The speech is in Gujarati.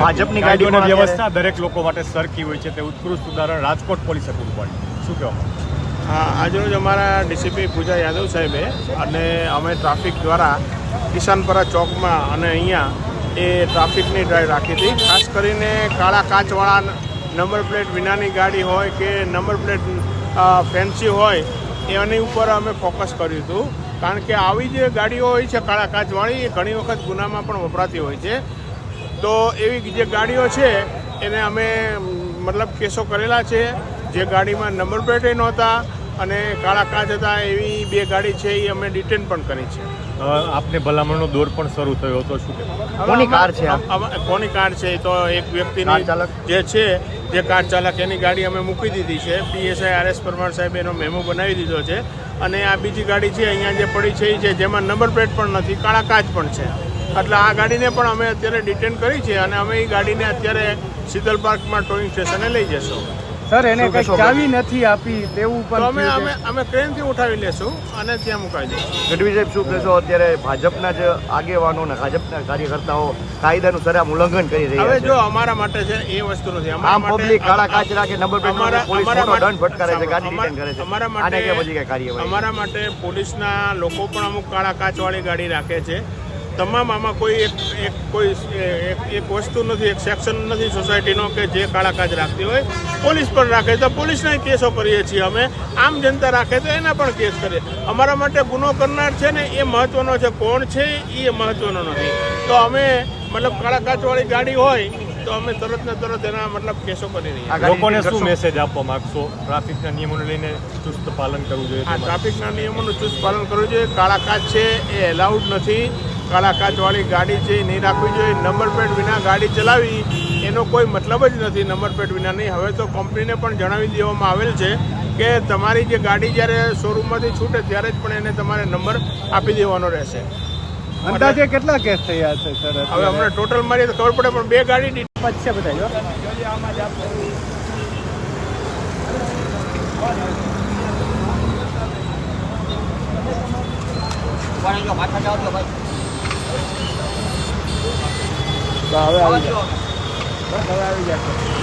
ભાજપની કાયદોની વ્યવસ્થા દરેક લોકો માટે સરખી હોય છે. તે ઉત્કૃષ્ટ ઉદાહરણ રાજકોટ પોલીસે પૂરું પણ શું કહેવામાં આજરોજ અમારા ડીસીપી પૂજા યાદવ સાહેબે અને અમે ટ્રાફિક દ્વારા કિસાનપરા ચોકમાં અને અહીંયા એ ટ્રાફિકની ડ્રાઈવ રાખી હતી. ખાસ કરીને કાળા કાચવાળા નંબર પ્લેટ વિનાની ગાડી હોય કે નંબર પ્લેટ ફેન્સી હોય, એની ઉપર અમે ફોકસ કર્યું હતું. કારણ કે આવી જે ગાડીઓ હોય છે કાળા કાચવાળી, એ ઘણી વખત ગુનામાં પણ વપરાતી હોય છે. તો એવી જે ગાડીઓ છે, એને અમે મતલબ કેસો કરેલા છે. જે ગાડીમાં નંબર પ્લેટે નહોતા અને કાળા કાચ હતા એવી બે ગાડી છે એ અમે ડિટેન પણ કરી છે. આપને ભલામણનો દોર પણ શરૂ થયો હતો શું કોની કાર છે કોની કાર છે એ તો એક વ્યક્તિની ચાલક? જે છે જે કાર ચાલક એની ગાડી અમે મૂકી દીધી છે. પીએસઆઈ આર એસ પરમાર સાહેબ એનો મેમો બનાવી દીધો છે. અને આ બીજી ગાડી છે અહીંયા જે પડી છે એ છે જેમાં નંબર પ્લેટ પણ નથી કાળા કાચ પણ છે. એટલે આ ગાડીને પણ અમે અત્યારે ડિટેન કરી છે અને અમે એ ગાડીને અત્યારે શીતલ પાર્કમાં ટોઈંગ સ્ટેશને લઈ જશું. સર એને કઈ ચાવી નથી આપી તેવું પણ અમે અમે અમે ટ્રેનથી ઉઠાવી લેશું અને ત્યાં મુકાઈ દઈશું ગઢવી સાહેબ શું કહેશો? અત્યારે ભાજપના જ આગેવાનો ને ભાજપના કાર્યકર્તાઓ કાયદાનું સરામ ઉલ્લંઘન કરી હવે રહ્યા જો અમારા માટે છે એ વસ્તુ નથી. અમારા આમ માટે- પબ્લિક કાળા કાચ રાખે નંબર પ્લેટ અમારા- પોલીસ મોટો દંડ ફટકારે છે ગાડી ડિટેન કરે છે. અમારા આને માટે કે પછી કઈ કાર્યવાહી? અમારા માટે પોલીસના લોકો પણ અમુક કાળા કાચવાળી ગાડી રાખે છે. તમામ આમાં કોઈ એક એક કોઈ એક એક વસ્તુ નથી એક સેક્શન નથી સોસાયટીનો કે જે કાળા કાચ રાખતી હોય. પોલીસ પણ રાખે તો પોલીસના કેસો કરીએ છીએ અમે. આમ જનતા રાખે તો એના પણ કેસ કરીએ અમારા માટે ગુનો કરનાર છે ને એ મહત્ત્વનો છે. કોણ છે એ મહત્ત્વનો નથી. તો અમે મતલબ કાળા કાચવાળી ગાડી હોય તો અમે તરત ને તરત એના મતલબ કેસો કરી રહ્યા લોકોને શું મેસેજ આપવા માંગશો? ટ્રાફિકના નિયમોને લઈને ચુસ્ત પાલન કરવું જોઈએ ટ્રાફિકના નિયમોનું ચુસ્ત પાલન કરવું જોઈએ. કાળા કાચ છે એ એલાઉડ નથી. કાળા કાચવાળી ગાડી છે એ નહીં રાખવી જોઈએ. નંબર પ્લેટ વિના ગાડી ચલાવી એનો કોઈ મતલબ જ નથી નંબર પ્લેટ વિના નહીં. હવે તો કંપનીને પણ જણાવી દેવામાં આવેલ છે કે તમારી જે ગાડી જ્યારે શોરૂમમાંથી છૂટે ત્યારે જ પણ એને તમારે નંબર આપી દેવાનો રહેશે. અંદાજે કેટલા કેસ થયા છે સર? હવે હમણાં ટોટલ મારી તો ખબર પડે પણ બે ગાડી છે બધા જો. તો હવે આવી જાય બસ હવે આવી જશે